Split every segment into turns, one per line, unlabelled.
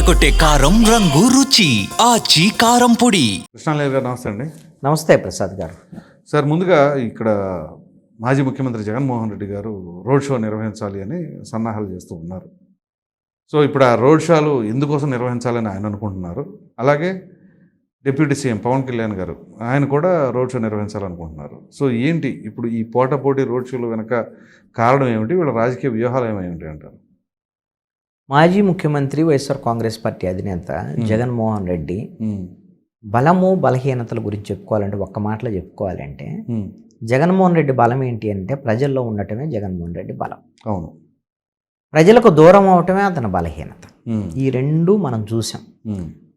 అదరకొట్టే కారం రంగు రుచి ఆచి కారం పొడి.
కృష్ణాలయ గారు నమస్తే అండి.
నమస్తే ప్రసాద్ గారు.
సార్ ముందుగా ఇక్కడ మాజీ ముఖ్యమంత్రి జగన్మోహన్ రెడ్డి గారు రోడ్ షో నిర్వహించాలి అని సన్నాహాలు చేస్తూ ఉన్నారు. సో ఇప్పుడు ఆ రోడ్ షోలు ఎందుకోసం నిర్వహించాలని ఆయన అనుకుంటున్నారు? అలాగే డిప్యూటీ సీఎం పవన్ కళ్యాణ్ గారు ఆయన కూడా రోడ్ షో నిర్వహించాలనుకుంటున్నారు. సో ఏంటి ఇప్పుడు ఈ పోటాపోటీ రోడ్ షోలు వెనక కారణం ఏమిటి? వీళ్ళ రాజకీయ వ్యూహాలు ఏమేమిటి అంటారు?
మాజీ ముఖ్యమంత్రి వైఎస్ఆర్ కాంగ్రెస్ పార్టీ అధినేత జగన్మోహన్ రెడ్డి బలము బలహీనతల గురించి చెప్పుకోవాలంటే ఒక్క మాటలో చెప్పుకోవాలంటే జగన్మోహన్ రెడ్డి బలం ఏంటి అంటే ప్రజల్లో ఉండటమే జగన్మోహన్ రెడ్డి బలం.
అవును.
ప్రజలకు దూరం అవటమే అతని బలహీనత. ఈ రెండు మనం చూసాం.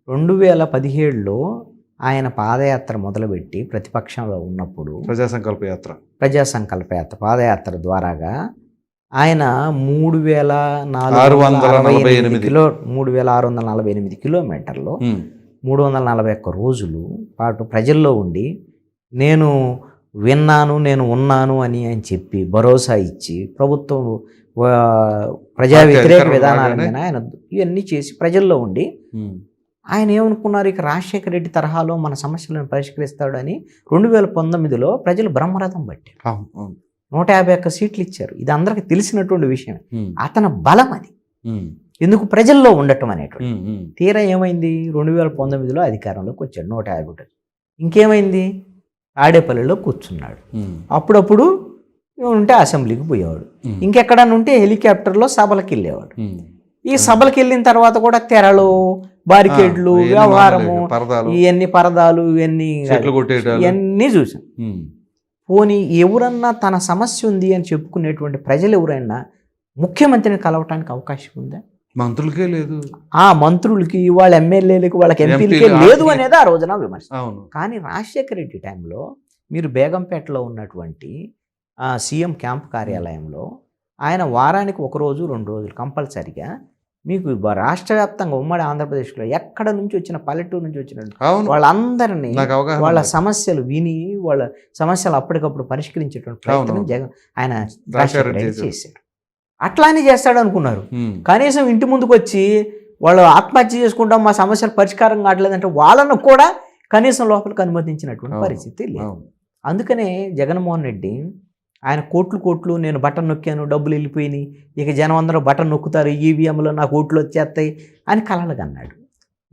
రెండు వేల పదిహేడులో ఆయన పాదయాత్ర మొదలుపెట్టి ప్రతిపక్షంలో ఉన్నప్పుడు
ప్రజా సంకల్ప యాత్ర.
ప్రజా సంకల్ప యాత్ర పాదయాత్ర ద్వారాగా ఆయన మూడు వేల
వందల
నాలుగు
నలభై ఎనిమిది.
కిలో మూడు వేల ఆరు వందల నలభై ఎనిమిది కిలోమీటర్లు. మూడు వందల నలభై ఒక్క రోజులు పాటు ప్రజల్లో ఉండి నేను విన్నాను నేను ఉన్నాను అని ఆయన చెప్పి భరోసా ఇచ్చి ప్రభుత్వం ప్రజా వ్యతిరేక విధానాల మీద ఆయన ఇవన్నీ చేసి ప్రజల్లో ఉండి ఆయన ఏమనుకున్నారు ఇక రాజశేఖర రెడ్డి తరహాలో మన సమస్యలను పరిష్కరిస్తాడని రెండు వేల పంతొమ్మిదిలో ప్రజలు బ్రహ్మరథం పట్టారు. నూట యాభై ఒక్క సీట్లు ఇచ్చారు ఇది అందరికీ తెలిసినటువంటి విషయం అతని బలం అది. ఎందుకు ప్రజల్లో ఉండటం అనేటువంటి తీరా ఏమైంది? రెండు వేల పంతొమ్మిదిలో అధికారంలోకి వచ్చాడు నూట యాభై ఒకటి. ఇంకేమైంది? ఆడేపల్లిలో కూర్చున్నాడు. అప్పుడప్పుడు ఉంటే అసెంబ్లీకి పోయేవాడు. ఇంకెక్కడన్నా ఉంటే హెలికాప్టర్లో సభలకు వెళ్ళేవాడు. ఈ సభలకు వెళ్ళిన తర్వాత కూడా తెరలు బారికేడ్లు వ్యవహారము ఇవన్నీ పరదాలు ఇవన్నీ ఇవన్నీ చూసాం పోనీ ఎవరన్నా తన సమస్య ఉంది అని చెప్పుకునేటువంటి ప్రజలు ఎవరైనా ముఖ్యమంత్రిని కలవటానికి అవకాశం ఉందా?
మంత్రులకే లేదు.
ఆ మంత్రులకి వాళ్ళ ఎమ్మెల్యేలకి వాళ్ళకి ఎంపీలకి
ఎంపీలు,
లేదు అనేది ఆ రోజున విమర్శ. కానీ రాజశేఖర రెడ్డి టైంలో మీరు బేగంపేటలో ఉన్నటువంటి సీఎం క్యాంప్ కార్యాలయంలో ఆయన వారానికి ఒక రోజు రెండు రోజులు కంపల్సరిగా మీకు రాష్ట్ర వ్యాప్తంగా ఉమ్మడి ఆంధ్రప్రదేశ్లో ఎక్కడ నుంచి వచ్చిన పల్లెటూరు నుంచి వచ్చిన వాళ్ళందరినీ వాళ్ళ. సమస్యలు విని వాళ్ళ సమస్యలు అప్పటికప్పుడు పరిష్కరించేటువంటి ప్రయత్నం. జగన్ ఆయన. చేశాడు అట్లానే చేస్తాడు అనుకున్నారు కనీసం ఇంటి ముందుకు వచ్చి వాళ్ళు ఆత్మహత్య చేసుకుంటాం మా సమస్యలు పరిష్కారం కావట్లేదంటే వాళ్ళను కూడా కనీసం లోపలికి అనుమతించినటువంటి. పరిస్థితి లేదు అందుకనే జగన్మోహన్ రెడ్డి ఆయన కోట్లు కోట్లు నేను బటన్ నొక్కాను డబ్బులు వెళ్ళిపోయినాయి. ఇక జనం అందరూ బటన్ నొక్కుతారు ఈవీఎంలో నాకు ఓట్లు వచ్చేస్తాయి అని కలలుగా అన్నాడు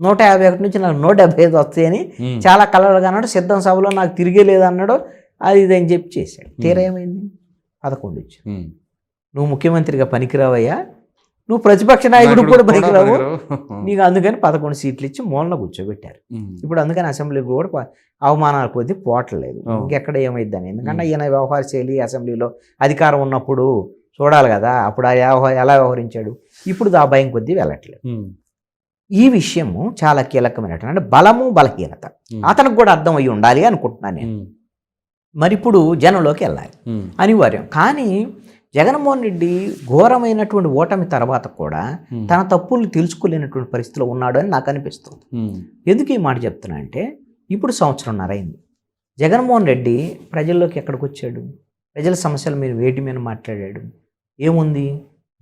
నూట యాభై ఒకటి నుంచి నాకు నూట డెబ్బై ఐదు వస్తాయని చాలా కలలుగా అన్నాడు సిద్ధం సభలో నాకు తిరిగే లేదన్నాడు. అది ఇది అని చెప్పి చేశాడు. తీరా ఏమైంది? పదకొండు వచ్చి. నువ్వు ముఖ్యమంత్రిగా పనికిరావయ్యా. నువ్వు ప్రతిపక్ష నాయకుడు కూడా పనికిరావు
పనికిరావు.
నీకు అందుకని పదకొండు సీట్లు ఇచ్చి మూలన కూర్చోబెట్టారు. ఇప్పుడు అందుకని అసెంబ్లీకి కూడా అవమానాల కొద్దీ పోవట్లేదు. ఇంకెక్కడ ఏమైద్దని? ఎందుకంటే. ఈయన వ్యవహార శైలి అసెంబ్లీలో అధికారం ఉన్నప్పుడు చూడాలి కదా అప్పుడు ఆ వ్యవహార ఎలా వ్యవహరించాడు? ఇప్పుడు ఆ భయం కొద్దీ వెళ్ళట్లేదు. ఈ విషయము చాలా కీలకమైనటువంటి అంటే బలము బలహీనత. అతనికి కూడా అర్థం అయ్యి ఉండాలి అనుకుంటున్నాను నేను. మరి ఇప్పుడు జనంలోకి వెళ్ళాలి. అనివార్యం. కానీ జగన్మోహన్ రెడ్డి ఘోరమైనటువంటి ఓటమి తర్వాత కూడా తన తప్పులు తెలుసుకోలేనటువంటి పరిస్థితిలో ఉన్నాడు అని నాకు అనిపిస్తుంది. ఎందుకు ఈ మాట చెప్తున్నా అంటే ఇప్పుడు సంవత్సరంన్నర అయింది. జగన్మోహన్ రెడ్డి ప్రజల్లోకి ఎక్కడికి వచ్చాడు? ప్రజల సమస్యల మీద వేటి మీద మాట్లాడాడు? ఏముంది?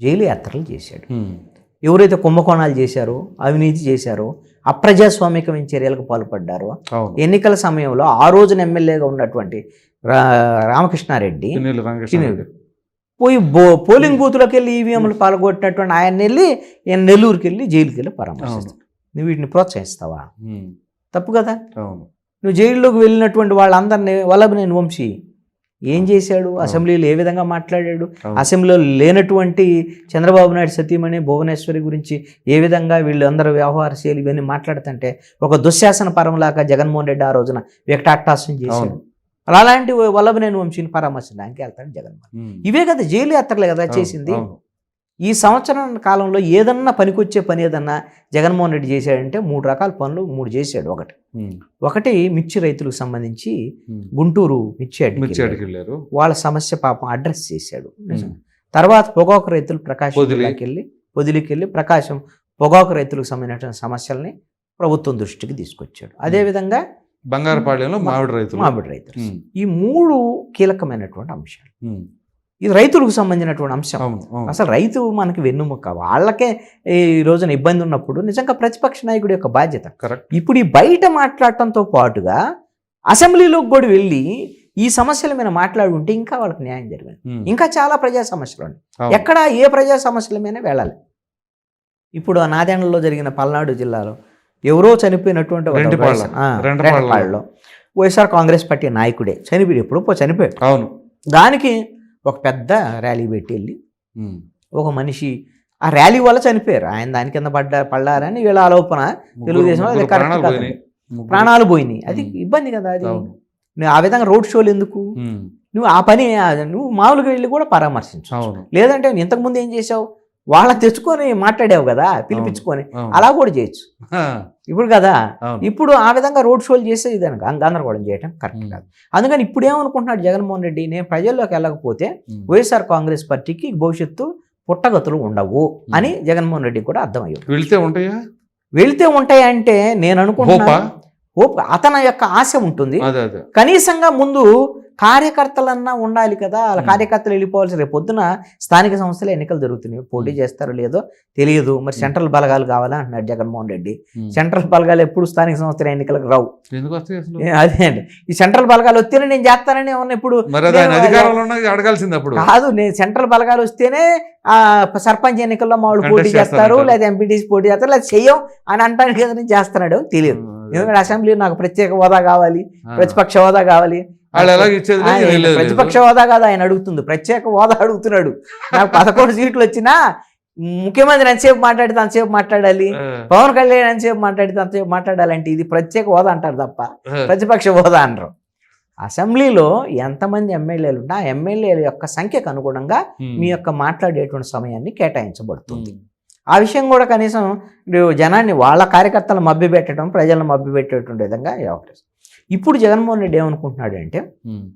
జైలు యాత్రలు చేశాడు. ఎవరైతే కుంభకోణాలు చేశారో అవినీతి చేశారో అప్రజాస్వామికమైన చర్యలకు పాల్పడ్డారో ఎన్నికల సమయంలో ఆ రోజున ఎమ్మెల్యేగా ఉన్నటువంటి రామకృష్ణారెడ్డి. పోయి బో పోలింగ్ బూత్లోకి వెళ్ళి ఈవీఎంలు పాల్గొట్టినటువంటి ఆయన వెళ్ళి ఈయన నెల్లూరుకి వెళ్ళి జైలుకి వెళ్ళి పరామర్శిస్తాడు నువ్వు వీటిని ప్రోత్సహిస్తావా? తప్పు కదా? నువ్వు జైల్లోకి వెళ్ళినటువంటి వాళ్ళందరినీ వల్లభనేని వంశీ ఏం చేశాడు? అసెంబ్లీలో ఏ విధంగా మాట్లాడాడు. అసెంబ్లీలో లేనటువంటి చంద్రబాబు నాయుడు సతీమణి భువనేశ్వరి గురించి ఏ విధంగా వీళ్ళందరూ వ్యవహార శైలి ఇవన్నీ మాట్లాడుతుంటే ఒక దుశ్శాసన పరంలాగా జగన్మోహన్ రెడ్డి ఆ రోజున వికటాట్టాసం చేశాడు. అలాంటి వల్లభనేని వంశీని పరామర్శించడానికి వెళ్తాడు జగన్మోహన్. ఇవే కదా జైలు యాత్రలే కదా చేసింది. ఈ సంవత్సరం కాలంలో ఏదన్నా పనికొచ్చే పని ఏదన్నా జగన్మోహన్ రెడ్డి చేశాడంటే మూడు రకాల పనులు మూడు చేశాడు. ఒకటి. ఒకటి మిర్చి రైతులకు సంబంధించి. గుంటూరు మిర్చి
వెళ్ళారు
వాళ్ళ సమస్య పాపం అడ్రస్ చేశాడు. తర్వాత పొగాకు రైతులు ప్రకాశం వెళ్ళి పొదిలికి వెళ్ళి ప్రకాశం పొగాకు రైతులకు సంబంధించిన సమస్యల్ని ప్రభుత్వం దృష్టికి తీసుకొచ్చాడు. అదేవిధంగా
బంగారపాళ్యంలో మామిడి రైతులు.
మామిడి రైతులు. ఈ మూడు కీలకమైనటువంటి అంశాలు. ఇది రైతులకు సంబంధించినటువంటి అంశం. అసలు రైతు మనకి వెన్నుముక్క వాళ్ళకే ఈ రోజున ఇబ్బంది ఉన్నప్పుడు నిజంగా ప్రతిపక్ష నాయకుడి యొక్క బాధ్యత. ఇప్పుడు ఈ బయట మాట్లాడటంతో పాటుగా అసెంబ్లీలోకి కూడా వెళ్ళి ఈ సమస్యల మీద మాట్లాడి ఉంటే ఇంకా వాళ్ళకి న్యాయం జరిగింది. ఇంకా చాలా ప్రజా సమస్యలు ఉన్నాయి. ఎక్కడ ఏ ప్రజా సమస్యల మీద వెళ్ళాలి. ఇప్పుడు ఆ నాదేండ్లలో జరిగిన పల్నాడు జిల్లాలో ఎవరో చనిపోయినటువంటి.
రెంటిపాళ్ళలో
వైఎస్ఆర్ కాంగ్రెస్ పార్టీ నాయకుడే చనిపోయాడు ఎప్పుడో పో చనిపోయాడు
అవును
దానికి ఒక పెద్ద ర్యాలీ పెట్టి వెళ్ళి. ఒక మనిషి ఆ ర్యాలీ వల్ల చనిపోయారు ఆయన దాని కింద పడ్డా పడ్డారని వీళ్ళ ఆలోపన తెలుగుదేశం
ప్రాణాలు. పోయినాయి.
అది. ఇబ్బంది కదా అది. నువ్వు ఆ విధంగా రోడ్ షోలు ఎందుకు. నువ్వు ఆ పని నువ్వు మామూలుగా వెళ్ళి కూడా పరామర్శించు లేదంటే ఇంతకుముందు ఏం చేసావు వాళ్ళని తెచ్చుకొని మాట్లాడావు కదా పిలిపించుకొని. అలా కూడా చేయొచ్చు. ఇప్పుడు కదా ఇప్పుడు ఆ విధంగా రోడ్ షోలు చేస్తే ఇది గందరగోళం చేయటం కరెక్ట్. కాదు. అందుకని ఇప్పుడు ఏమనుకుంటున్నాడు జగన్మోహన్ రెడ్డి నేను ప్రజల్లోకి వెళ్ళకపోతే. వైఎస్ఆర్ కాంగ్రెస్ పార్టీకి భవిష్యత్తు పుట్టగతులు ఉండవు అని జగన్మోహన్ రెడ్డికి కూడా అర్థమయ్యాడు
వెళ్తే ఉంటాయా?
వెళ్తే ఉంటాయంటే నేను
హోపా?
హోప్ అతని యొక్క ఆశ ఉంటుంది కనీసంగా ముందు కార్యకర్తలన్నా ఉండాలి కదా వాళ్ళ. కార్యకర్తలు వెళ్ళిపోవాల్సి రేపు పొద్దున స్థానిక సంస్థల ఎన్నికలు జరుగుతున్నాయి పోటీ. చేస్తారో లేదో తెలియదు మరి. సెంట్రల్ బలగాలు కావాలా అంటున్నాడు జగన్మోహన్ రెడ్డి. సెంట్రల్ బలగాలు ఎప్పుడు స్థానిక సంస్థల ఎన్నికలకు రావు అదే అండి ఈ సెంట్రల్ బలగాలు వస్తేనే నేను చేస్తానని ఏమన్నా ఇప్పుడు కాదు నేను సెంట్రల్ బలగాలు వస్తేనే ఆ సర్పంచ్ ఎన్నికల్లో మా వాళ్ళు పోటీ చేస్తారు. లేదా ఎంపీటీసీ పోటీ చేస్తారు లేదా చెయ్యం అని అంటానికి చేస్తున్నాడు తెలియదు. ఎందుకంటే అసెంబ్లీ నాకు ప్రత్యేక హోదా కావాలి. ప్రతిపక్ష హోదా కావాలి. ప్రతిపక్ష. హోదా కాదు ఆయన అడుగుతుంది. ప్రత్యేక హోదా అడుగుతున్నాడు. నాకు పదకొండు సీట్లు వచ్చినా ముఖ్యమంత్రి ఎంతసేపు మాట్లాడితే అంతసేపు మాట్లాడాలి పవన్ కళ్యాణ్ ఎంతసేపు మాట్లాడితే అంతసేపు మాట్లాడాలంటే ఇది ప్రత్యేక హోదా అంటారు తప్ప ప్రతిపక్ష హోదా అనరు. అసెంబ్లీలో ఎంతమంది ఎమ్మెల్యేలు ఉన్నా ఆ ఎమ్మెల్యేల యొక్క సంఖ్యకు అనుగుణంగా మీ యొక్క మాట్లాడేటువంటి సమయాన్ని కేటాయించబడుతుంది. ఆ విషయం కూడా కనీసం నువ్వు జనాన్ని వాళ్ళ కార్యకర్తలను మభ్యపెట్టడం ప్రజలను మభ్యపెట్టేటువంటి విధంగా వ్యవహరిస్తుంది ఇప్పుడు జగన్మోహన్ రెడ్డి ఏమనుకుంటున్నాడు అంటే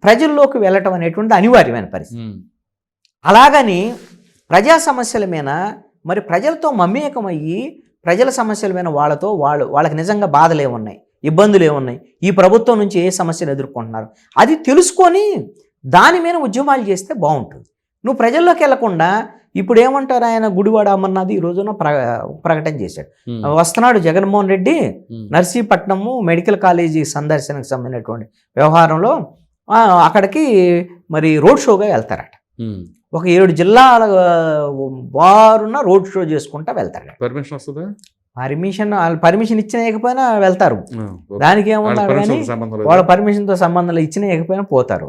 ప్రజల్లోకి వెళ్ళటం అనేటువంటి అనివార్యమైన పరిస్థితి. అలాగని ప్రజా సమస్యల మీద మరి ప్రజలతో మమేకమయ్యి ప్రజల సమస్యల మీద వాళ్ళతో వాళ్ళు వాళ్ళకి నిజంగా బాధలు ఏమున్నాయి ఇబ్బందులు ఏమున్నాయి ఈ ప్రభుత్వం నుంచి ఏ సమస్యలు ఎదుర్కొంటున్నారు అది తెలుసుకొని దాని మీద ఉద్యమాలు చేస్తే బాగుంటుంది. నువ్వు ప్రజల్లోకి వెళ్ళకుండా ఇప్పుడు ఏమంటారు ఆయన గుడివాడ అమర్నాథ్ ఈ రోజున ప్ర ప్రకటన చేశాడు. వస్తున్నాడు జగన్మోహన్ రెడ్డి నర్సీపట్నము మెడికల్ కాలేజీ సందర్శనకు సంబంధించినటువంటి వ్యవహారంలో ఆ, అక్కడికి మరి రోడ్ షోగా వెళ్తారట. ఒక ఏడు జిల్లాల బారున రోడ్ షో చేసుకుంటా వెళ్తారట.
పర్మిషన్ వస్తుందా?
పర్మిషన్ వాళ్ళు పర్మిషన్ ఇచ్చిన వెళ్తారు. దానికి ఏమన్నారు కానీ. వాళ్ళ పర్మిషన్తో సంబంధం ఇచ్చిన పోతారు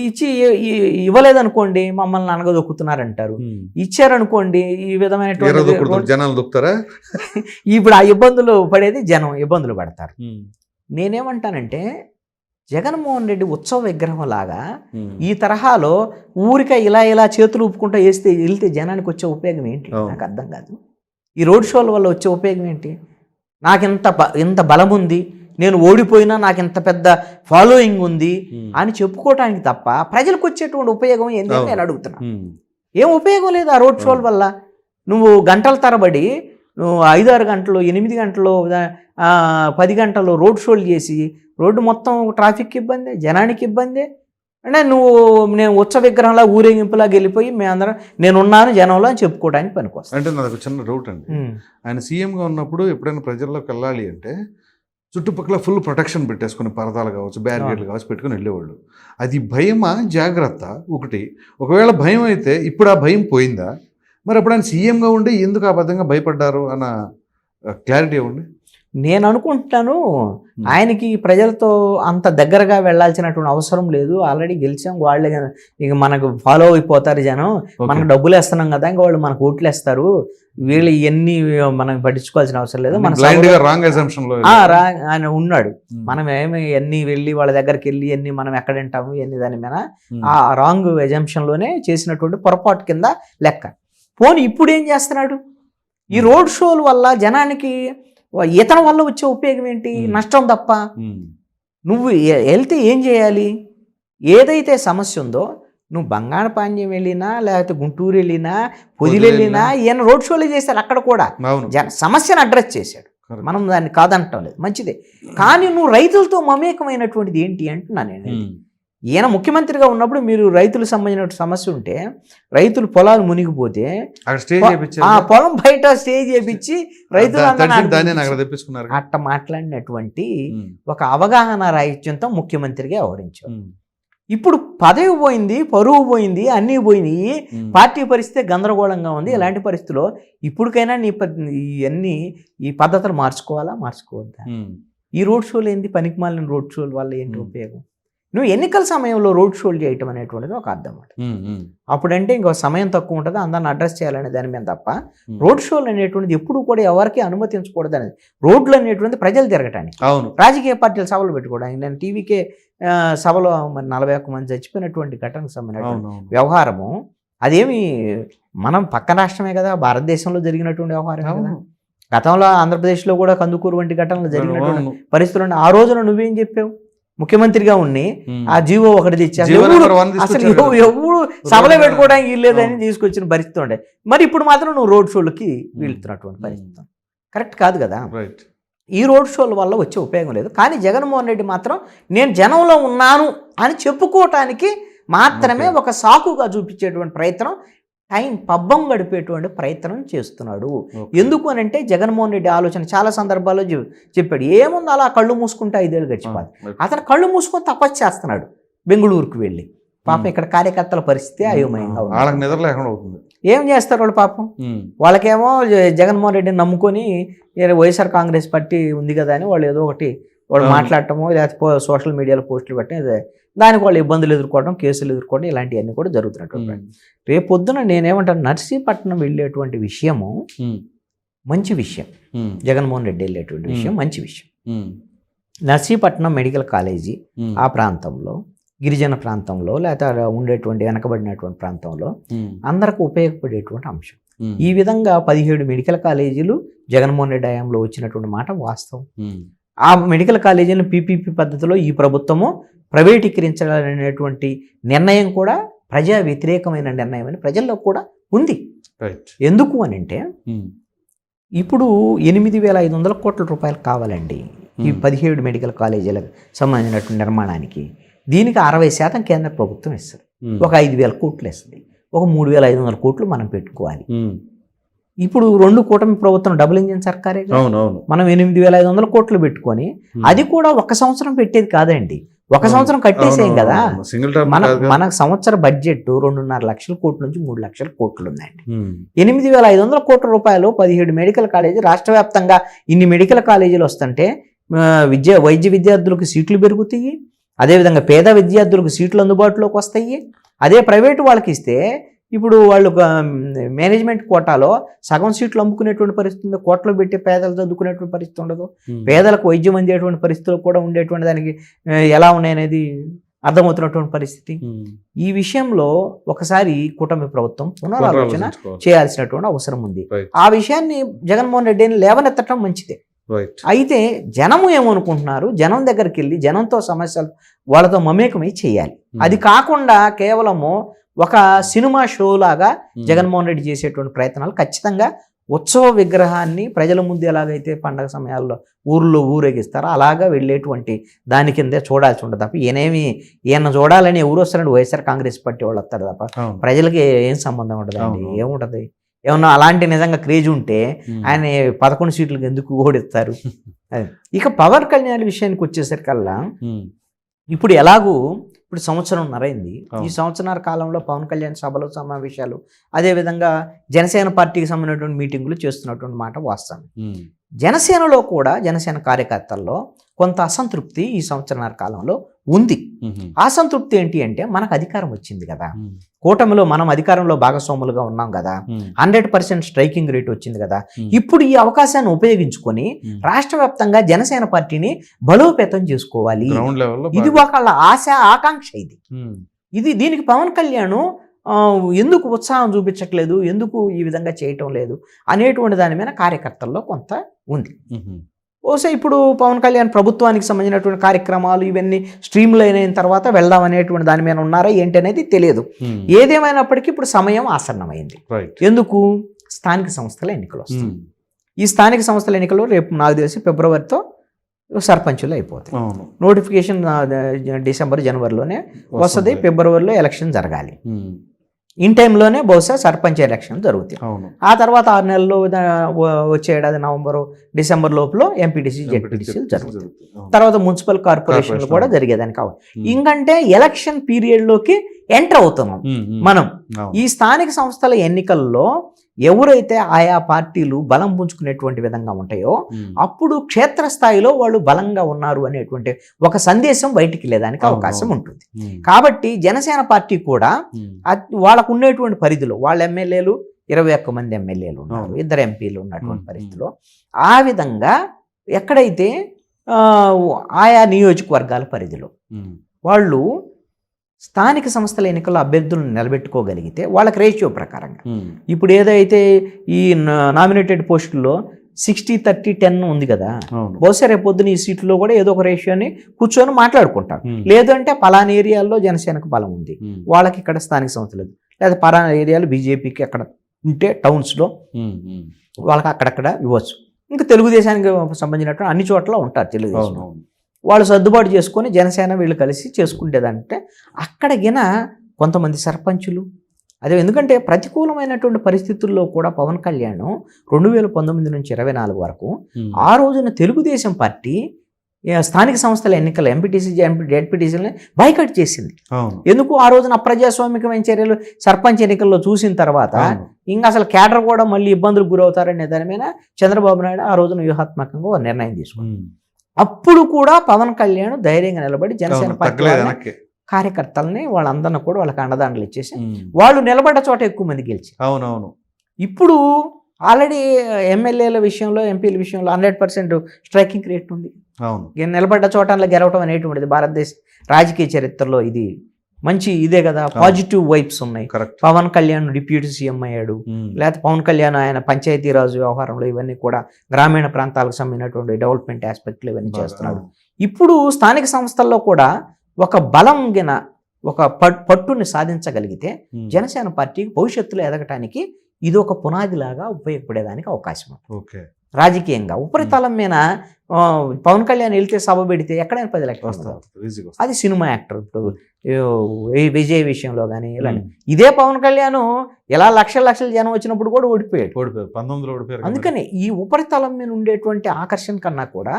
ఇచ్చి ఈ- ఇవ్వలేదనుకోండి మమ్మల్ని అనగదొక్కుతున్నారంటారు. ఇచ్చారనుకోండి ఈ విధమైనటువంటి
జనాలు దుక్కుతారా
ఇప్పుడు ఆ ఇబ్బందులు పడేది జనం ఇబ్బందులు పడతారు నేనేమంటానంటే జగన్మోహన్ రెడ్డి ఉత్సవ విగ్రహం లాగా. ఈ తరహాలో ఊరికే ఇలా ఇలా చేతులు ఊపుకుంటా వేస్తే వెళ్తే జనానికి వచ్చే ఉపయోగం ఏంటి. నాకు అర్థం కాదు ఈ రోడ్ షోల వల్ల వచ్చే ఉపయోగం ఏంటి? నాకు ఇంత బలం ఉంది నేను ఓడిపోయినా నాకు ఇంత పెద్ద ఫాలోయింగ్ ఉంది? అని చెప్పుకోవటానికి తప్ప ప్రజలకు వచ్చేటువంటి ఉపయోగం ఏంటి అని. నేను అడుగుతున్నా. ఏం ఉపయోగం లేదు ఆ రోడ్ షోల. వల్ల? నువ్వు గంటల తరబడి నువ్వు ఐదారు గంటలు ఎనిమిది గంటలు పది గంటలు రోడ్ షోలు చేసి రోడ్డు మొత్తం ట్రాఫిక్ ఇబ్బంది? జనానికి ఇబ్బంది? అంటే నువ్వు నేను ఉత్సవ విగ్రహంలా ఊరేగింపులాగా వెళ్ళిపోయి మేమందరం నేనున్నాను జనంలో అని చెప్పుకోవడానికి పనికొస్తాను
అంటే నాది ఒక చిన్న డౌట్ అండి. ఆయన సీఎంగా ఉన్నప్పుడు ఎప్పుడైనా ప్రజల్లోకి వెళ్ళాలి అంటే చుట్టుపక్కల ఫుల్ ప్రొటెక్షన్ పెట్టేసుకుని పరదాలు కావచ్చు బ్యారికేడ్లు కావచ్చు పెట్టుకుని వెళ్ళేవాళ్ళు. అది భయమా? జాగ్రత్త ఒకటి. ఒకవేళ భయం అయితే ఇప్పుడు ఆ భయం పోయిందా? మరి అప్పుడు ఆయన సీఎంగా ఉండి ఎందుకు ఆ బద్ధంగా భయపడ్డారు అన్న క్లారిటీ ఇవ్వండి
నేను అనుకుంటున్నాను ఆయనకి ప్రజలతో అంత దగ్గరగా వెళ్ళాల్సినటువంటి అవసరం లేదు. ఆల్రెడీ గెలిచాం. వాళ్ళే ఇక మనకు ఫాలో అయిపోతారు జనం. మనకు డబ్బులు వేస్తున్నాం కదా ఇంకా వాళ్ళు మనకు ఓట్లు వేస్తారు. వీళ్ళు ఇవన్నీ మనం పట్టించుకోవాల్సిన అవసరం లేదు. మన ఆయన ఉన్నాడు. మనం ఏమి ఎన్ని వెళ్ళి వాళ్ళ దగ్గరికి వెళ్ళి ఎన్ని మనం ఎక్కడ వింటాము ఎన్ని దాని మీద ఆ రాంగ్లోనే చేసినటువంటి పొరపాటు కింద లెక్క. పోనీ ఇప్పుడు ఏం చేస్తున్నాడు? ఈ రోడ్ షోల వల్ల జనానికి ఇతని వల్ల వచ్చే ఉపయోగం ఏంటి. నష్టం తప్ప. నువ్వు వెళ్తే ఏం చేయాలి? ఏదైతే సమస్య ఉందో నువ్వు బంగాళపాండ్యం వెళ్ళినా లేకపోతే గుంటూరు వెళ్ళినా పొదిలి వెళ్ళినా ఈయన రోడ్ షోలు చేశారు అక్కడ కూడా. జన సమస్యను అడ్రస్ చేశాడు. మనం దాన్ని కాదంటాం లేదు. మంచిదే. కానీ నువ్వు రైతులతో మమేకమైనటువంటిది ఏంటి అంటున్నా నేను. ఈయన ముఖ్యమంత్రిగా ఉన్నప్పుడు మీరు రైతులకు సంబంధించిన సమస్య ఉంటే రైతులు పొలాలు మునిగిపోతే ఆ పొలం బయట స్టే చేపించి.
తెప్పించుకున్నారు.
అట్ట మాట్లాడినటువంటి ఒక అవగాహన రాహిత్యంతో ముఖ్యమంత్రిగా వ్యవహరించారు. ఇప్పుడు పదవి పోయింది పరువు పోయింది అన్నీ పోయినాయి. పార్టీ పరిస్థితి గందరగోళంగా ఉంది. ఇలాంటి పరిస్థితిలో ఇప్పటికైనా నీ ఇవన్నీ ఈ పద్ధతులు మార్చుకోవాలా మార్చుకోవద్దా? ఈ రోడ్ షోలు ఏంది? పనికి మాలిన రోడ్ షోల వల్ల ఏంటి. ఉపయోగం? నువ్వు ఎన్నికల సమయంలో రోడ్ షోలు చేయటం అనేటువంటిది ఒక అర్థం అప్పుడంటే ఇంకో సమయం తక్కువ ఉంటుంది అందరిని అడ్రస్ చేయాలనే దాని మీద తప్ప. రోడ్ షోలు అనేటువంటిది ఎప్పుడు కూడా ఎవరికి అనుమతించకూడదు అనేది రోడ్లు అనేటువంటిది ప్రజలు తిరగటానికి
అవును
రాజకీయ పార్టీలు సభలు పెట్టుకోవడానికి నేను టీవీకే సభలో మరి నలభై ఒక్క మంది చచ్చిపోయినటువంటి ఘటనకు
అవును
వ్యవహారము అదేమి మనం పక్క రాష్ట్రమే కదా భారతదేశంలో జరిగినటువంటి వ్యవహారం కదా. గతంలో ఆంధ్రప్రదేశ్లో కూడా కందుకూరు వంటి ఘటనలు జరిగినటువంటి. పరిస్థితులు. ఆ రోజున నువ్వేం చెప్పావు ముఖ్యమంత్రిగా ఉండి. ఆ జీవో ఒకటి తెచ్చి అసలు ఎవరు- సభలో పెట్టుకోవడానికి వీల్లేదని
అవును.
తీసుకొచ్చిన పరిస్థితి ఉండే. మరి ఇప్పుడు మాత్రం నువ్వు రోడ్ షోలకి వెళ్తున్నటువంటి పరిస్థితి. కరెక్ట్ కాదు కదా? ఈ రోడ్ షోల వల్ల వచ్చే ఉపయోగం లేదు. కానీ జగన్మోహన్ రెడ్డి మాత్రం నేను జనంలో ఉన్నాను అని చెప్పుకోవటానికి మాత్రమే. ఒక సాకుగా చూపించేటువంటి ప్రయత్నం టైం పబ్బం గడిపేటువంటి ప్రయత్నం చేస్తున్నాడు. ఎందుకు అని అంటే జగన్మోహన్ రెడ్డి ఆలోచన చాలా సందర్భాల్లో చెప్- చెప్పాడు. ఏముంది అలా కళ్ళు మూసుకుంటే ఐదేళ్ళు గడిచిపోదు. అతను కళ్ళు మూసుకొని తపస్సు చేస్తున్నాడు బెంగళూరుకు వెళ్ళి. పాపం. ఇక్కడ కార్యకర్తల పరిస్థితి అయోమయంగా ఉంది.
నిద్ర లేకుండా అవుతుంది.
ఏం చేస్తారు వాళ్ళు పాపం? వాళ్ళకేమో జగన్మోహన్ రెడ్డిని నమ్ముకొని వైఎస్ఆర్ కాంగ్రెస్ పార్టీ ఉంది కదా అని వాళ్ళు ఏదో ఒకటి
అవును.
మాట్లాడటమో లేకపోతే సోషల్ మీడియాలో పోస్టులు పెట్టడం. దానికి వాళ్ళు ఇబ్బందులు ఎదుర్కోవడం కేసులు ఎదుర్కోవడం ఇలాంటివన్నీ కూడా జరుగుతున్నటువంటి రేపు పొద్దున నేనేమంటాను నర్సీపట్నం వెళ్ళేటువంటి విషయము మంచి విషయం. జగన్మోహన్ రెడ్డి వెళ్ళేటువంటి విషయం. మంచి విషయం. నర్సీపట్నం మెడికల్ కాలేజీ ఆ ప్రాంతంలో గిరిజన ప్రాంతంలో లేకపోతే ఉండేటువంటి వెనకబడినటువంటి ప్రాంతంలో అందరికి ఉపయోగపడేటువంటి అంశం. ఈ విధంగా పదిహేడు మెడికల్ కాలేజీలు జగన్మోహన్ రెడ్డి హయాంలో వచ్చినటువంటి మాట వాస్తవం. ఆ మెడికల్ కాలేజీలను పీపీపీ పద్ధతిలో ఈ ప్రభుత్వము ప్రైవేటీకరించాలనేటువంటి నిర్ణయం కూడా ప్రజా వ్యతిరేకమైన నిర్ణయం అని ప్రజల్లో కూడా ఉంది. ఎందుకు అని అంటే
ఉమ్,
ఇప్పుడు ఎనిమిది వేల ఐదు వందల కోట్ల రూపాయలు కావాలండి ఈ
Hmm.
పదిహేడు మెడికల్ కాలేజీలకు సంబంధించినటువంటి నిర్మాణానికి. దీనికి అరవై శాతం కేంద్ర ప్రభుత్వం ఇస్తుంది.
ఉమ్,
ఒక ఐదు వేల కోట్లు ఇస్తుంది. ఒక మూడు వేల ఐదు వందల కోట్లు మనం పెట్టుకోవాలి. ఇప్పుడు రెండు కూటమి ప్రభుత్వం డబుల్ ఇంజిన్ సర్కారే మనం ఎనిమిది వేల ఐదు వందల కోట్లు పెట్టుకొని అది కూడా ఒక సంవత్సరం పెట్టేది కాదండి. ఒక. సంవత్సరం కట్టేసేయం కదా. మన. మన సంవత్సర బడ్జెట్ రెండున్నర లక్షల కోట్ల నుంచి మూడు లక్షల కోట్లు ఉందండి ఎనిమిది వేల ఐదు వందల కోట్ల రూపాయలు పదిహేడు మెడికల్ కాలేజీ రాష్ట్ర వ్యాప్తంగా ఇన్ని మెడికల్ కాలేజీలు వస్తుంటే విద్య వైద్య విద్యార్థులకు సీట్లు పెరుగుతాయి. అదేవిధంగా పేద విద్యార్థులకు సీట్లు అందుబాటులోకి వస్తాయి. అదే ప్రైవేటు వాళ్ళకి ఇస్తే ఇప్పుడు వాళ్ళు మేనేజ్మెంట్ కోటాలో సగం సీట్లు అమ్ముకునేటువంటి పరిస్థితి ఉంది? కోట్లో పెట్టి పేదలు చదువుకునేటువంటి పరిస్థితి ఉండదు? పేదలకు వైద్యం అందేటువంటి పరిస్థితులు కూడా ఉండేటువంటి దానికి ఎలా ఉన్నాయనేది అర్థమవుతున్నటువంటి పరిస్థితి. ఈ విషయంలో ఒకసారి కూటమి ప్రభుత్వం పునరాలోచన. చేయాల్సినటువంటి అవసరం ఉంది. ఆ విషయాన్ని జగన్మోహన్ రెడ్డిని లేవనెత్తడం మంచిదే. అయితే జనము ఏమనుకుంటున్నారు? జనం దగ్గరికి వెళ్ళి జనంతో సమస్యలు వాళ్ళతో మమేకమై చేయాలి. అది కాకుండా కేవలము ఒక సినిమా షో లాగా
ఉమ్,
జగన్మోహన్ రెడ్డి చేసేటువంటి ప్రయత్నాలు ఖచ్చితంగా ఉత్సవ విగ్రహాన్ని ప్రజల ముందు ఎలాగైతే పండగ సమయాల్లో ఊర్లో ఊరేగిస్తారో అలాగా వెళ్ళేటువంటి దాని కిందే చూడాల్సి ఉంటుంది తప్ప ఈయనేమి ఈయన చూడాలని ఎవరు వస్తారండి? వైఎస్ఆర్ కాంగ్రెస్ పార్టీ వాళ్ళు వస్తారు తప్ప. ప్రజలకి ఏం సంబంధం
అవును.
ఏముంటది? ఏమన్నా అలాంటి నిజంగా క్రేజ్ ఉంటే ఆయన పదకొండు సీట్లకు ఎందుకు ఓడిస్తారు. ఇక పవన్ కళ్యాణ్ విషయానికి వచ్చేసరికల్లా ఇప్పుడు ఎలాగూ ఇప్పుడు సంవత్సరంన్నర అయింది ఈ. సంవత్సరాల కాలంలో పవన్ కళ్యాణ్ సభలు సమావేశాలు అదేవిధంగా జనసేన పార్టీకి సంబంధించినటువంటి మీటింగులు చేస్తున్నటువంటి మాట వాస్తవం. జనసేనలో కూడా జనసేన కార్యకర్తల్లో కొంత అసంతృప్తి ఈ సంవత్సరాల కాలంలో ఉంది. అసంతృప్తి ఏంటి అంటే మనకు అధికారం వచ్చింది కదా. కూటమిలో మనం అధికారంలో భాగస్వాములుగా ఉన్నాం కదా. హండ్రెడ్ పర్సెంట్ స్ట్రైకింగ్ రేట్ వచ్చింది కదా. ఇప్పుడు ఈ అవకాశాన్ని ఉపయోగించుకొని. రాష్ట్ర వ్యాప్తంగా జనసేన పార్టీని బలోపేతం చేసుకోవాలి. ఇది ఒకళ్ళ ఆశ ఆకాంక్ష ఇది. ఇది దీనికి పవన్ కళ్యాణ్ ఎందుకు ఉత్సాహం చూపించట్లేదు? ఎందుకు ఈ విధంగా చేయటం లేదు? అనేటువంటి దాని మీద కార్యకర్తల్లో కొంత ఉంది. బహుశా ఇప్పుడు పవన్ కళ్యాణ్ ప్రభుత్వానికి సంబంధించినటువంటి కార్యక్రమాలు ఇవన్నీ స్ట్రీమ్ లైన్ అయిన తర్వాత వెళ్దాం అనేటువంటి దాని మీద ఉన్నారా ఏంటి అనేది తెలియదు. ఏదేమైనప్పటికీ ఇప్పుడు సమయం ఆసన్నమైంది. ఎందుకు? స్థానిక సంస్థల ఎన్నికలు వస్తాయి. ఈ స్థానిక సంస్థల ఎన్నికలు రేపు నాకు తెలిసి ఫిబ్రవరితో సర్పంచులు అయిపోతాయి. నోటిఫికేషన్ డిసెంబర్ జనవరిలోనే వస్తుంది. ఫిబ్రవరిలో ఎలక్షన్ జరగాలి. ఇన్ టైంలోనే బహుశా సర్పంచ్ ఎలక్షన్ జరుగుతాయి ఆ తర్వాత ఆరు వ- వచ్చే ఏడాది నవంబర్ డిసెంబర్ లోపల ఎంపీటీసీ జెడ్పీటీసీలు జరుగుతాయి. తర్వాత మున్సిపల్ కార్పొరేషన్లు
కార్పొరేషన్.
కూడా జరిగేదానికి కావాలి. ఇంకంటే ఎలక్షన్ పీరియడ్లోకి ఎంటర్ అవుతున్నాం మనం. ఈ స్థానిక సంస్థల ఎన్నికల్లో ఎవరైతే ఆయా పార్టీలు బలం పుంజుకునేటువంటి విధంగా ఉంటాయో అప్పుడు క్షేత్రస్థాయిలో వాళ్ళు బలంగా ఉన్నారు అనేటువంటి ఒక సందేశం బయటికి
అవును,
అవకాశం. ఉంటుంది కాబట్టి జనసేన పార్టీ కూడా వాళ్ళకు ఉండేటువంటి పరిధిలో వాళ్ళ ఎమ్మెల్యేలు ఇరవై ఒక్క మంది ఎమ్మెల్యేలు ఉన్నారు. ఇద్దరు ఎంపీలు ఉన్నటువంటి. పరిస్థితిలో ఆ విధంగా ఎక్కడైతే ఆయా నియోజకవర్గాల పరిధిలో వాళ్ళు స్థానిక సంస్థల ఎన్నికల్లో అభ్యర్థులను నిలబెట్టుకోగలిగితే వాళ్ళకి రేషియో ప్రకారంగా. ఇప్పుడు ఏదైతే ఈ నామినేటెడ్ పోస్టుల్లో సిక్స్టీ థర్టీ టెన్ ఉంది కదా బహుశా రేపు పొద్దున ఈ సీట్లో కూడా ఏదో ఒక రేషియోని కూర్చొని మాట్లాడుకుంటారు. లేదంటే పలానా ఏరియాల్లో జనసేనకు బలం ఉంది. వాళ్ళకి ఇక్కడ స్థానిక సంస్థ లేదు. లేదా పలానా ఏరియాలు బీజేపీకి అక్కడ ఉంటే టౌన్స్లో వాళ్ళకి అక్కడక్కడ ఇవ్వచ్చు. ఇంకా తెలుగుదేశానికి సంబంధించినట్టు అన్ని చోట్ల ఉంటారు తెలుగుదేశం. వాళ్ళు సర్దుబాటు చేసుకొని జనసేన వీళ్ళు కలిసి చేసుకుంటేదంటే అక్కడ గిన కొంతమంది సర్పంచులు. అదే ఎందుకంటే ప్రతికూలమైనటువంటి పరిస్థితుల్లో కూడా పవన్ కళ్యాణ్ రెండు వేల పంతొమ్మిది నుంచి ఇరవై నాలుగు వరకు ఆ రోజున తెలుగుదేశం పార్టీ స్థానిక సంస్థల ఎన్నికలు ఎంపీటీసీ ఎంపీ జెడ్పీటీసీలని బైకట్ చేసింది. ఎందుకు ఆ రోజున అప్రజాస్వామికమైన చర్యలు సర్పంచ్ ఎన్నికల్లో చూసిన తర్వాత ఇంకా అసలు కేడర్ కూడా మళ్ళీ ఇబ్బందులకు గురవుతారనే దాని మీద చంద్రబాబు నాయుడు ఆ రోజున వ్యూహాత్మకంగా ఒక నిర్ణయం
ఉమ్,
అప్పుడు కూడా పవన్ కళ్యాణ్ ధైర్యంగా నిలబడి జనసేన పార్టీ కార్యకర్తల్ని వాళ్ళందరిని కూడా వాళ్ళకి అండదండలు ఇచ్చేసి వాళ్ళు నిలబడ్డ చోట ఎక్కువ మంది గెలిచి
అవును అవును
ఇప్పుడు ఆల్రెడీ ఎమ్మెల్యేల విషయంలో ఎంపీల విషయంలో హండ్రెడ్ పర్సెంట్ స్ట్రైకింగ్ రేట్ ఉంది.
అవును.
నిలబడ్డ చోటల్లో గెలవటం అనేటువంటిది భారతదేశ రాజకీయ చరిత్రలో ఇది మంచి ఇదే కదా పాజిటివ్ వైబ్స్ ఉన్నాయి. పవన్ కళ్యాణ్ డిప్యూటీ సీఎం అయ్యాడు. లేకపోతే పవన్ కళ్యాణ్ ఆయన పంచాయతీరాజు వ్యవహారంలో ఇవన్నీ కూడా గ్రామీణ ప్రాంతాలకు సంబంధించినటువంటి డెవలప్మెంట్ ఆస్పెక్ట్లు ఇవన్నీ చేస్తున్నాడు. ఇప్పుడు స్థానిక సంస్థల్లో కూడా ఒక బలం గిన ఒక పట్- పట్టుని సాధించగలిగితే జనసేన పార్టీకి భవిష్యత్తులో ఎదగటానికి ఇది ఒక పునాదిలాగా ఉపయోగపడేదానికి అవకాశం ఉంది.
ఓకే.
రాజకీయంగా. ఉపరితలం మీద పవన్ కళ్యాణ్ వెళ్తే సభ పెడితే ఎక్కడైనా పది లక్షలు
వస్తా
వస్తుంది. అది సినిమా యాక్టర్ ఇప్పుడు విజయ్ విషయంలో కానీ ఇలాంటి.
ఉమ్,
ఇదే పవన్ కళ్యాణ్ ఎలా లక్షల లక్షల జనం వచ్చినప్పుడు కూడా ఓడిపోయాడు.
ఓడిపోయారు పంతొమ్మిదిలో ఓడిపోయారు కదా.
అందుకని ఈ ఉపరితలం మీద ఉండేటువంటి ఆకర్షణ కన్నా కూడా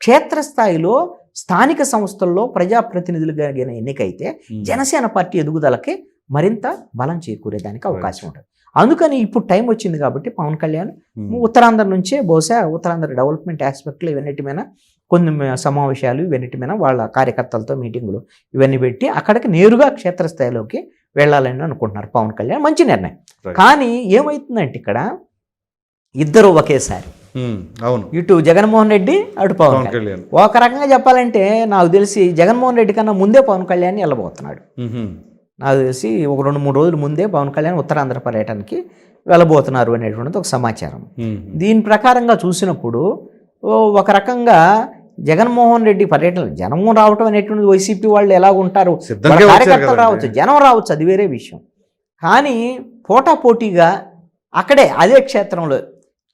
క్షేత్రస్థాయిలో స్థానిక సంస్థల్లో ప్రజాప్రతినిధులుగా ఎన్నికైతే జనసేన పార్టీ ఎదుగుదలకి మరింత బలం చేకూరేదానికి అవకాశం ఉంటుంది. అందుకని ఇప్పుడు టైం వచ్చింది కాబట్టి పవన్ కళ్యాణ్
ఉమ్,
ఉత్తరాంధ్ర నుంచే బహుశా ఉత్తరాంధ్ర డెవలప్మెంట్ ఆస్పెక్ట్లు ఇవన్నిటి మీద కొన్ని సమావేశాలు ఇవన్నిటి మీద వాళ్ళ కార్యకర్తలతో మీటింగులు ఇవన్నీ పెట్టి అక్కడికి నేరుగా క్షేత్రస్థాయిలోకి వెళ్ళాలని అనుకుంటున్నారు పవన్ కళ్యాణ్. మంచి నిర్ణయం. కానీ ఏమవుతుందంటే ఇక్కడ ఇద్దరు ఒకేసారి.
ఉమ్, అవును.
ఇటు జగన్మోహన్ రెడ్డి అటు పవన్ కళ్యాణ్. ఒక రకంగా చెప్పాలంటే నాకు తెలిసి జగన్మోహన్ రెడ్డి కన్నా ముందే పవన్ కళ్యాణ్ వెళ్ళబోతున్నాడు.
ఉహుం,
నాకు తెలిసి ఒక రెండు మూడు రోజుల ముందే పవన్ కళ్యాణ్ ఉత్తరాంధ్ర పర్యటనకి వెళ్ళబోతున్నారు అనేటువంటిది ఒక సమాచారం దీని ప్రకారంగా చూసినప్పుడు ఒక రకంగా జగన్మోహన్ రెడ్డి పర్యటన జనం రావటం అనేటువంటిది వైసీపీ వాళ్ళు ఎలా ఉంటారు కార్యకర్తలు. రావచ్చు జనం రావచ్చు అది వేరే విషయం కానీ పోటా పోటీగా అక్కడే అదే క్షేత్రంలో?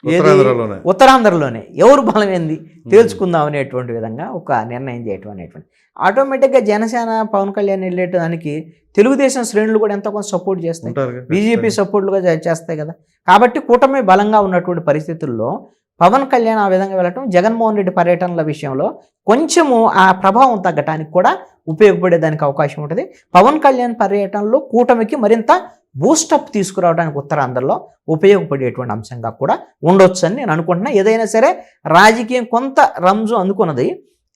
ఉత్తరాంధ్రలోనే.
ఉత్తరాంధ్రలోనే. ఎవరు బలమైంది తేల్చుకుందాం అనేటువంటి విధంగా ఒక నిర్ణయం చేయటం అనేటువంటి ఆటోమేటిక్గా జనసేన పవన్ కళ్యాణ్ వెళ్ళేటానికి తెలుగుదేశం శ్రేణులు కూడా ఎంతో కొంత సపోర్ట్ చేస్తాయి. బీజేపీ సపోర్ట్లుగా చే- చేస్తాయి కదా. కాబట్టి కూటమి బలంగా ఉన్నటువంటి పరిస్థితుల్లో పవన్ కళ్యాణ్ ఆ విధంగా వెళ్ళటం జగన్మోహన్ రెడ్డి పర్యటనల విషయంలో కొంచెము ఆ ప్రభావం తగ్గటానికి కూడా ఉపయోగపడేదానికి అవకాశం ఉంటుంది. పవన్ కళ్యాణ్ పర్యటనలో కూటమికి మరింత బూస్టప్ తీసుకురావడానికి ఉత్తరాంధ్రలో ఉపయోగపడేటువంటి అంశంగా కూడా ఉండొచ్చు అని నేను అనుకుంటున్నా. ఏదైనా సరే రాజకీయం కొంత రంజు అందుకున్నది.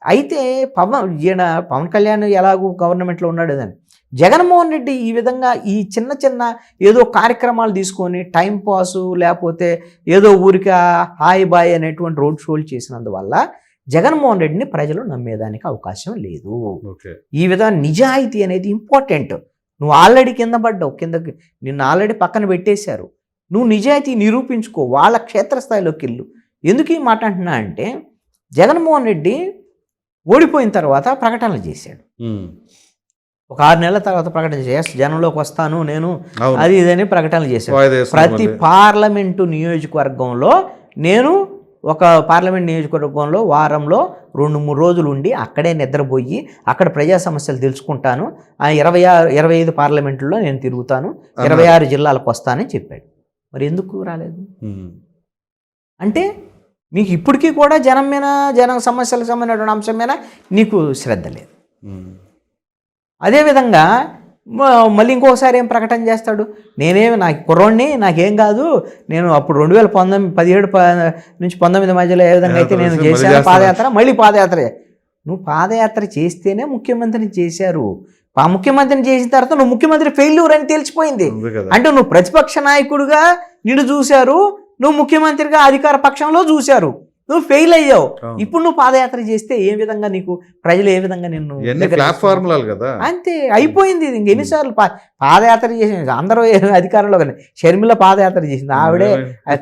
అయితే పవన్ ఈయన పవన్ కళ్యాణ్ ఎలాగూ గవర్నమెంట్లో ఉన్నాడు అని జగన్మోహన్ రెడ్డి ఈ విధంగా ఈ చిన్న చిన్న ఏదో కార్యక్రమాలు తీసుకొని టైం పాసు లేకపోతే ఏదో ఊరికి హాయ్ బాయ్ అనేటువంటి రోడ్ షోలు చేసినందువల్ల జగన్మోహన్ రెడ్డిని ప్రజలు నమ్మేదానికి అవకాశం లేదు. ఈ విధంగా నిజాయితీ అనేది ఇంపార్టెంట్. నువ్వు ఆల్రెడీ కింద పడ్డావు కిందకి నిన్ను ఆల్రెడీ పక్కన పెట్టేశారు. నువ్వు నిజాయితీ నిరూపించుకో వాళ్ళ క్షేత్రస్థాయిలోకి వెళ్ళు. ఎందుకు ఈ మాట అంటున్నా అంటే జగన్మోహన్ రెడ్డి ఓడిపోయిన తర్వాత ప్రకటనలు చేశాడు. ఒక ఆరు నెలల తర్వాత ప్రకటన చేసి జనంలోకి వస్తాను నేను అది ఇదని ప్రకటనలు
వేస్తున్నారు
ప్రతి. పార్లమెంటు నియోజకవర్గంలో నేను ఒక పార్లమెంట్ నియోజకవర్గంలో వారంలో రెండు మూడు రోజులు ఉండి అక్కడే నిద్రపోయి అక్కడ ప్రజా సమస్యలు తెలుసుకుంటాను. ఆ ఇరవై ఆరు ఇరవై ఐదు పార్లమెంట్లో నేను తిరుగుతాను. ఇరవై ఆరు జిల్లాలకు వస్తానని చెప్పాడు. మరి ఎందుకు రాలేదు. అంటే మీకు ఇప్పటికీ కూడా జనం మీద జన సమస్యలకు సంబంధించినటువంటి అంశం మీద నీకు శ్రద్ధ లేదు. అదేవిధంగా మళ్ళీ ఇంకోసారి ఏం ప్రకటన చేస్తాడు? నేనేమి నాకు కుర్రోడిని నాకేం కాదు నేను అప్పుడు రెండు వేల పంతొమ్మిది పదిహేడు నుంచి పంతొమ్మిది మధ్యలో ఏ విధంగా అయితే నేను చేశాను. పాదయాత్ర మళ్ళీ పాదయాత్ర. నువ్వు పాదయాత్ర చేస్తేనే ముఖ్యమంత్రిని చేశారు. ఆ ముఖ్యమంత్రిని చేసిన తర్వాత నువ్వు ముఖ్యమంత్రి ఫెయిల్యూర్ అని తెలిసిపోయింది. అంటే నువ్వు ప్రతిపక్ష నాయకుడిగా నిన్ను చూశారు నువ్వు ముఖ్యమంత్రిగా అధికార పక్షంలో చూశారు. నువ్వు ఫెయిల్ అయ్యావు. ఇప్పుడు నువ్వు పాదయాత్ర చేస్తే ఏ విధంగా నీకు ప్రజలు ఏ విధంగా నిన్ను
కదా.
అంతే అయిపోయింది ఇది. ఎన్నిసార్లు పాదయాత్ర చేసింది అందరూ అధికారంలో కానీ షర్మిల పాదయాత్ర చేసింది. ఆవిడే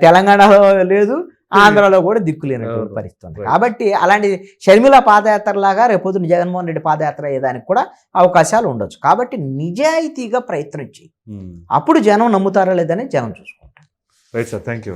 తెలంగాణలో లేదు ఆంధ్రాలో కూడా దిక్కు లేనటువంటి
అవును.
పరిస్థితి ఉంది. కాబట్టి అలాంటి షర్మిల పాదయాత్ర లాగా రేపొద్దున జగన్మోహన్ రెడ్డి పాదయాత్ర అయ్యేదానికి కూడా అవకాశాలు ఉండొచ్చు. కాబట్టి నిజాయితీగా ప్రయత్నం చేయి. అప్పుడు జనం నమ్ముతారా లేదని జనం చూసుకుంటారు.
Right sir thank you